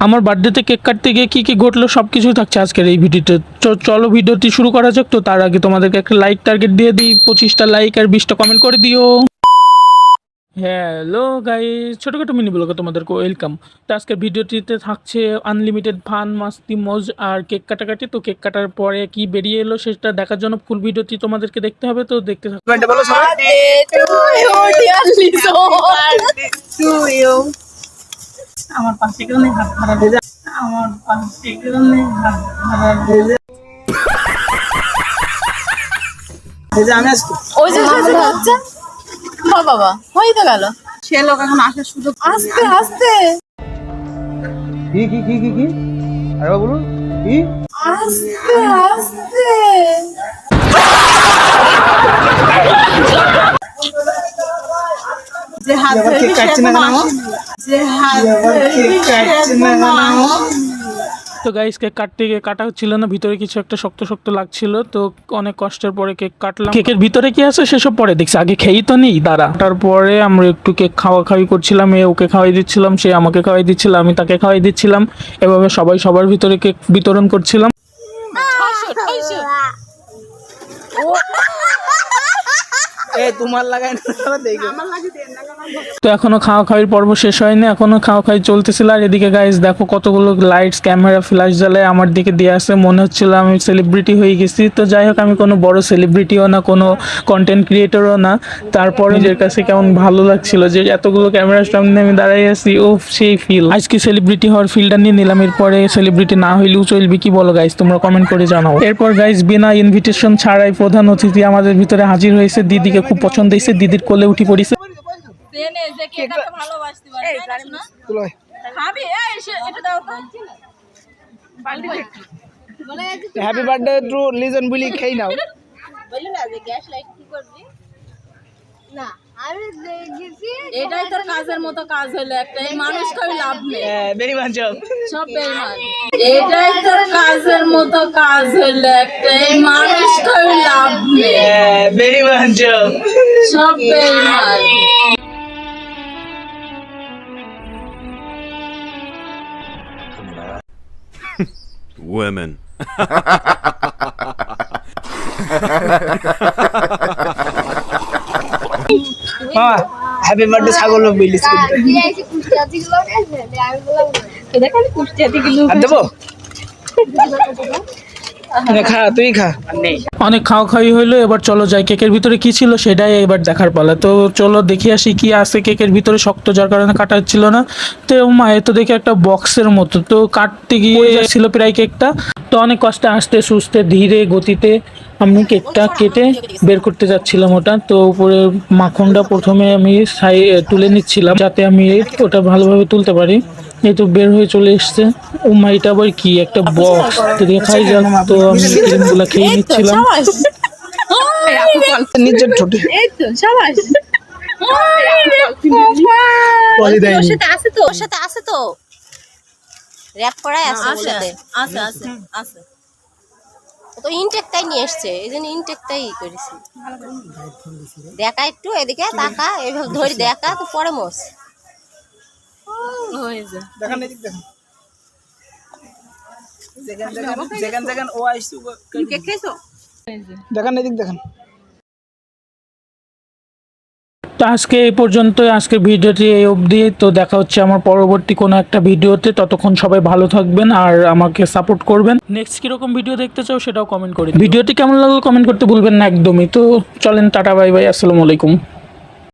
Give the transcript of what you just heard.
আমার বার্থডেতে কেক কাটতে গিয়ে কী কী ঘটলো সব কিছুই থাকছে আজকের এই ভিডিওতে। চ- চলো ভিডিওটি শুরু করা যাক। তো তার আগে তোমাদেরকে একটা লাইক টার্গেট দিয়ে দিই পঁচিশটা লাইক আর বিশটা কমেন্ট করে দিও। হ্যালো গাই ছোটোখাটো মিনি ব্লগে তোমাদেরকে ওয়েলকাম তো আজকের ভিডিওটিতে থাকছে আনলিমিটেড ফান মাস্তি মজ আর কেক কাটাকাটি। তো কেক কাটার পরে কি বেরিয়ে এলো সেটা দেখার জন্য ফুল ভিডিওটি তোমাদেরকে দেখতে হবে। তো দেখতে থাকো। বার্থডে বলো সবাই। আমার পাশে কেউ নেই হাত ধরা ভেজা আমার পাশে কেউ নেই হাত ধরা ভেজা যে আমি ওই যে হচ্ছে বাবা হয়ে তো গেল। সে লোক এখন আসার সুযোগ আস্তে আস্তে। কি কি কি কি কি? আরে বলুন। কি? আস্তে আস্তে। যে হাত ধরে কাটছে না কেন তো গাইস কেক কাটতে গিয়ে কাটা হচ্ছিল না ভিতরে কিছু একটা শক্ত শক্ত লাগছিল তো অনেক কষ্টের পরে কেক কাটলাম। কেকের ভিতরে কি আছে? সেসব পরে দেখছি। আগে খেয়েই তো নেই দাঁড়া। তারপরে আমরা একটু কেক খাওয়া খাওয়াই করছিলাম এ ওকে খাওয়াই দিচ্ছিলাম সে আমাকে খাওয়াই দিচ্ছিল আমি তাকে খাওয়াই দিচ্ছিলাম এভাবে সবাই সবার ভিতরে কেক বিতরণ করছিলাম। এ তোমার লাগাই না আবার দেখো তো এখনও খাওয়া খাওয়ার পর্ব শেষ হয়নি এখনও খাওয়া খাওয়াই চলতেছিল। আর এদিকে গাইস দেখো কতগুলো লাইটস ক্যামেরা ফ্ল্যাশ জ্বালায় আমার দিকে দিয়ে আসে। মনে হচ্ছিল আমি সেলিব্রিটি হয়ে গেছি। তো যাই হোক আমি কোনো বড় সেলিব্রিটিও না কোনো কন্টেন্ট ক্রিয়েটরও না। তারপরে নিজের কাছে কেমন ভালো লাগছিল যে এতগুলো ক্যামেরার সামনে আমি দাঁড়াই আছি ও সেই ফিল আজকে সেলিব্রিটি হওয়ার ফিলটা নিয়ে নিলাম এরপরে সেলিব্রিটি না হইলেও চলবে কি বলো গাইস তোমরা কমেন্ট করে জানাও। এরপর গাইস বিনা ইনভিটেশন ছাড়াই প্রধান অতিথি আমাদের ভিতরে হাজির হয়েছে। দিদিকে খুব পছন্দ হয়েছে দিদির কোলে উঠি পড়িছে। না হ্যাপি বার্থডে টু লিজন বুলি খেই নাও। এটাই তোর কাজের মতো কাজ হলো একটা এই মানুষ কই লাভ নেই। সব এটাই তোর কাজের মতো কাজ হলো একটা এই মানুষ কই মাচ সব বেইমান Women. হ্যাপি বার্থডে ছাগল বিলিস দেবো? না, খা তুই খা। অনেক খাওয়া খাওয়াই হইল এবার চলো যাই। কেকের ভিতরে কি ছিল সেটাই এবার দেখার পালা। তো চলো দেখি আসি কি আছে কেকের ভিতরে শক্ত যার কারণে কাটা হচ্ছিল না। তো মায়ের তো দেখি একটা বক্সের মতো। তো কাটতে গিয়ে ছিল প্রায় কেকটা। তো অনেক কষ্টে আস্তে সুস্থে ধীরে গতিতে আমি কেকটা কেটে বের করতে যাচ্ছিলাম ওটা। তো উপরে মাখনটা প্রথমে আমি সাই তুলে নিচ্ছিলাম যাতে আমি ওটা ভালোভাবে তুলতে পারি। এই তো বের হয়ে চলে এসছে। ও মা এটা আবার কি? একটা বক্স। তো দেখাই যাক। তো আমি ক্রিমগুলো খেয়ে নিচ্ছিলাম। নিজের ঠোঁটে। আছে তো? ওর সাথে আছে তো? র‍্যাপ করাই আছে ওর সাথে আছে আছে আছে। ও তো ইনটেকটাই নিয়ে এসছে এই জন্য ইনটেকটাই করেছি। দেখা একটু এদিকে তাকা এইভাবে ধরে দেখা তো পরে মোস। দেখান দেখান। যেখান যেখান যেখান যেখান ও আইসু কেক খেয়েছো? দেখান এদিক দেখান। তো আজকে এই পর্যন্ত আজকে ভিডিওটি এই অবধি। তো দেখা হচ্ছে আমার পরবর্তী কোনো একটা ভিডিওতে। ততক্ষণ সবাই ভালো থাকবেন আর আমাকে সাপোর্ট করবেন। নেক্সট কীরকম ভিডিও দেখতে চাও সেটাও কমেন্ট করে ভিডিওটি কেমন লাগল কমেন্ট করতে ভুলবেন না, একদমই। তো চলেন, টাটা, বাই বাই, আসসালামু আলাইকুম।